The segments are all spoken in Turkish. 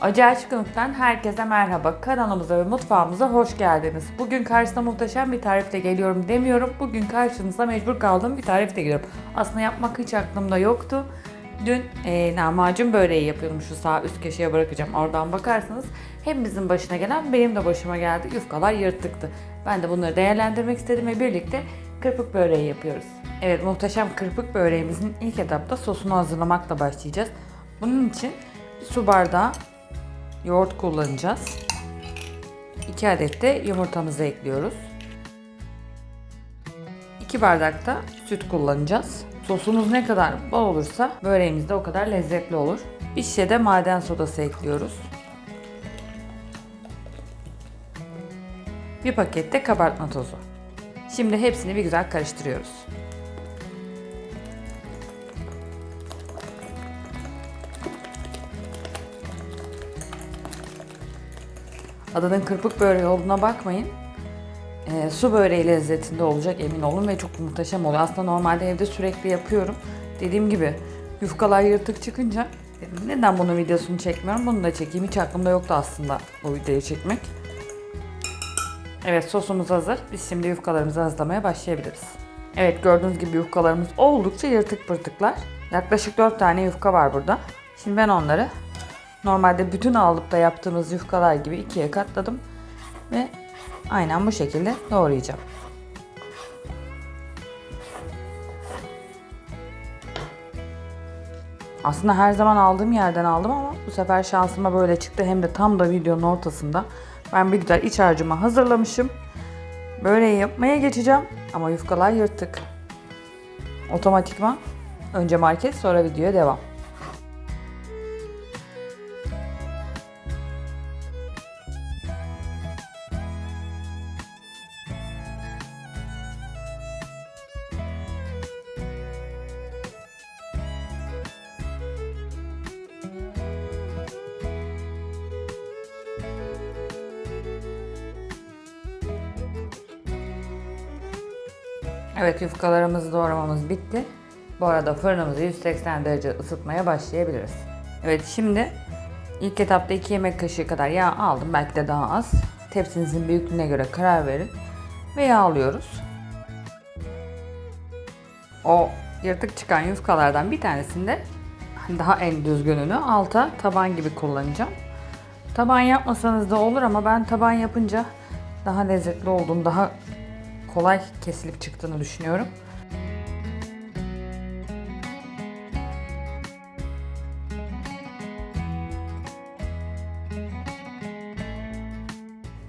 Acı Aşkınlık'tan herkese merhaba. Kanalımıza ve mutfağımıza hoş geldiniz. Bugün karşınıza muhteşem bir tarifle geliyorum demiyorum. Bugün karşınıza mecbur kaldığım bir tarifle geliyorum. Aslında yapmak hiç aklımda yoktu. Dün e, lahmacun böreği yapıyordum şu sağ üst köşeye bırakacağım. Oradan bakarsanız hepimizin başına gelen benim de başıma geldi. Yufkalar yırtıktı. Ben de bunları değerlendirmek istedim ve birlikte kırpık böreği yapıyoruz. Evet muhteşem kırpık böreğimizin ilk etapta sosunu hazırlamakla başlayacağız. Bunun için su bardağı yoğurt kullanacağız. 2 adet de yumurtamızı ekliyoruz. 2 bardak da süt kullanacağız. Sosumuz ne kadar bol olursa böreğimiz de o kadar lezzetli olur. Bir şişe de maden sodası ekliyoruz. Bir paket de kabartma tozu. Şimdi hepsini bir güzel karıştırıyoruz. Adının kırpık böreği olduğuna bakmayın. Ee, su böreği lezzetinde olacak emin olun ve çok muhteşem oluyor. Aslında normalde evde sürekli yapıyorum. Dediğim gibi yufkalar yırtık çıkınca dedim, neden bunun videosunu çekmiyorum? Bunu da çekeyim. Hiç aklımda yoktu aslında bu videoyu çekmek. Evet sosumuz hazır. Biz şimdi yufkalarımızı hazırlamaya başlayabiliriz. Evet gördüğünüz gibi yufkalarımız oldukça yırtık pırtıklar. Yaklaşık 4 tane yufka var burada. Şimdi ben onları normalde bütün alıp da yaptığımız yufkalar gibi ikiye katladım. Ve aynen bu şekilde doğrayacağım. Aslında her zaman aldığım yerden aldım ama bu sefer şansıma böyle çıktı. Hem de tam da videonun ortasında. Ben bir güzel iç harcımı hazırlamışım. Böreği yapmaya geçeceğim. Ama yufkalar yırtık. Otomatikman önce market sonra videoya devam. Evet yufkalarımızı doğramamız bitti. Bu arada fırınımızı 180 derece ısıtmaya başlayabiliriz. Evet şimdi ilk etapta 2 yemek kaşığı kadar yağ aldım. Belki de daha az. Tepsinizin büyüklüğüne göre karar verin. Ve yağlıyoruz. O yırtık çıkan yufkalardan bir tanesinde daha en düzgününü alta taban gibi kullanacağım. Taban yapmasanız da olur ama ben taban yapınca daha lezzetli olduğunu, daha kolay kesilip çıktığını düşünüyorum.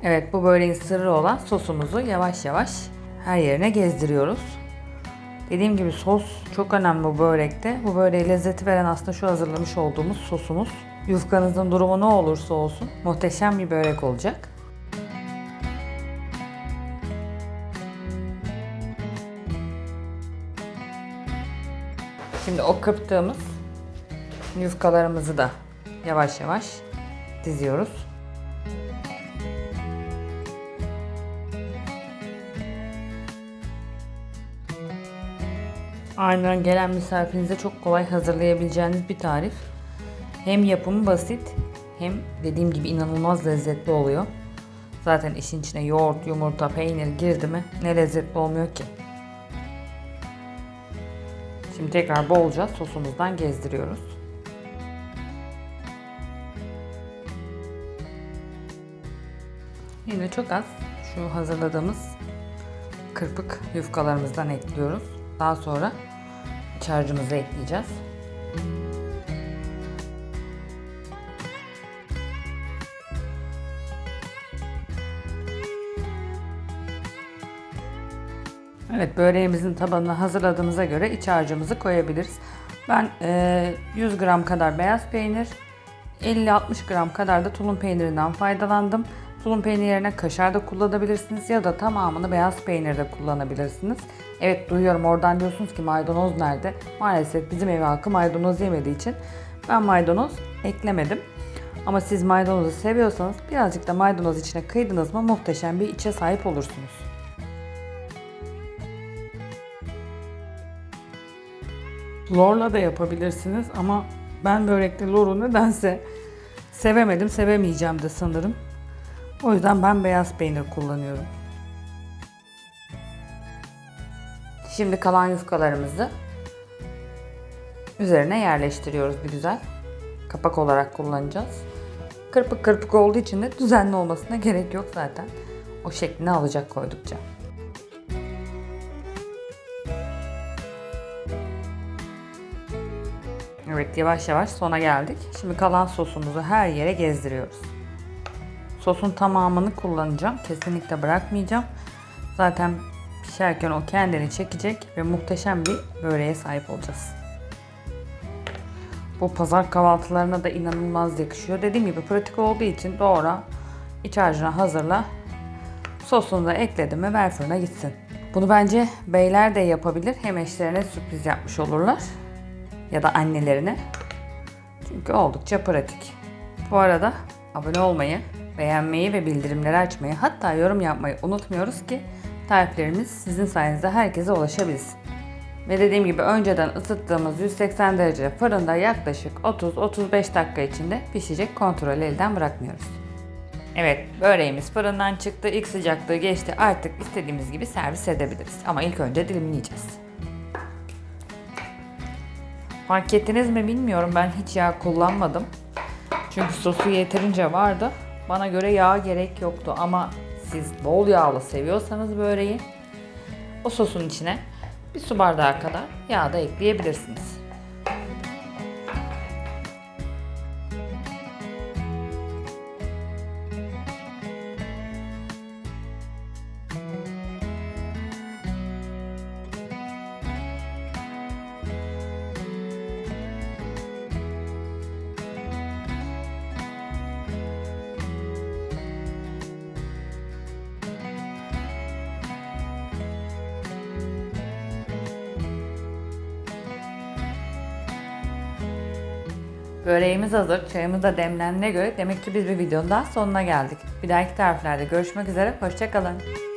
Evet bu böreğin sırrı olan sosumuzu yavaş yavaş her yerine gezdiriyoruz. Dediğim gibi sos çok önemli bu börekte. Bu böreği lezzeti veren aslında şu hazırlamış olduğumuz sosumuz. Yufkanızın durumu ne olursa olsun muhteşem bir börek olacak. Şimdi o kırptığımız yufkalarımızı da yavaş yavaş diziyoruz. Aynen gelen misafirinize çok kolay hazırlayabileceğiniz bir tarif. Hem yapımı basit hem dediğim gibi inanılmaz lezzetli oluyor. Zaten işin içine yoğurt, yumurta, peynir girdi mi ne lezzetli olmuyor ki. Şimdi tekrar bolca sosumuzdan gezdiriyoruz. Yine çok az şu hazırladığımız kırpık yufkalarımızdan ekliyoruz. Daha sonra iç harcımızı ekleyeceğiz. Evet böreğimizin tabanını hazırladığımıza göre iç harcımızı koyabiliriz. Ben e, 100 gram kadar beyaz peynir, 50-60 gram kadar da tulum peynirinden faydalandım. Tulum peyniri yerine kaşar da kullanabilirsiniz ya da tamamını beyaz peynir de kullanabilirsiniz. Evet duyuyorum oradan diyorsunuz ki maydanoz nerede? Maalesef bizim ev halkı maydanoz yemediği için ben maydanoz eklemedim. Ama siz maydanozu seviyorsanız birazcık da maydanoz içine kıydınız mı muhteşem bir içe sahip olursunuz. Lorla da yapabilirsiniz ama ben börekte loru nedense Sevemedim, sevemeyeceğim de sanırım. O yüzden ben beyaz peynir kullanıyorum. Şimdi kalan yufkalarımızı üzerine yerleştiriyoruz bir güzel. Kapak olarak kullanacağız. Kırpık kırpık olduğu için de düzenli olmasına gerek yok zaten. O şeklini alacak koydukça. Evet yavaş yavaş sona geldik. Şimdi kalan sosumuzu her yere gezdiriyoruz. Sosun tamamını kullanacağım. Kesinlikle bırakmayacağım. Zaten pişerken o kendini çekecek ve muhteşem bir böreğe sahip olacağız. Bu pazar kahvaltılarına da inanılmaz yakışıyor. Dediğim gibi pratik olduğu için doğra, iç harcına hazırla. Sosunu da ekledim ve ver fırına gitsin. Bunu bence beyler de yapabilir. Hem eşlerine sürpriz yapmış olurlar. Ya da annelerine. Çünkü oldukça pratik. Bu arada abone olmayı, beğenmeyi ve bildirimleri açmayı hatta yorum yapmayı unutmuyoruz ki tariflerimiz sizin sayenizde herkese ulaşabilsin. Ve dediğim gibi önceden ısıttığımız 180 derece fırında yaklaşık 30-35 dakika içinde pişecek kontrolü elden bırakmıyoruz. Evet böreğimiz fırından çıktı ilk sıcaklığı geçti artık istediğimiz gibi servis edebiliriz. Ama ilk önce dilimleyeceğiz. Fark ettiniz mi bilmiyorum ben hiç yağ kullanmadım. Çünkü sosu yeterince vardı. Bana göre yağ gerek yoktu ama siz bol yağlı seviyorsanız böreği o sosun içine bir su bardağı kadar yağ da ekleyebilirsiniz. Böreğimiz hazır. Çayımız da demlenene göre demek ki biz bir videonun daha sonuna geldik. Bir dahaki tariflerde görüşmek üzere. Hoşçakalın.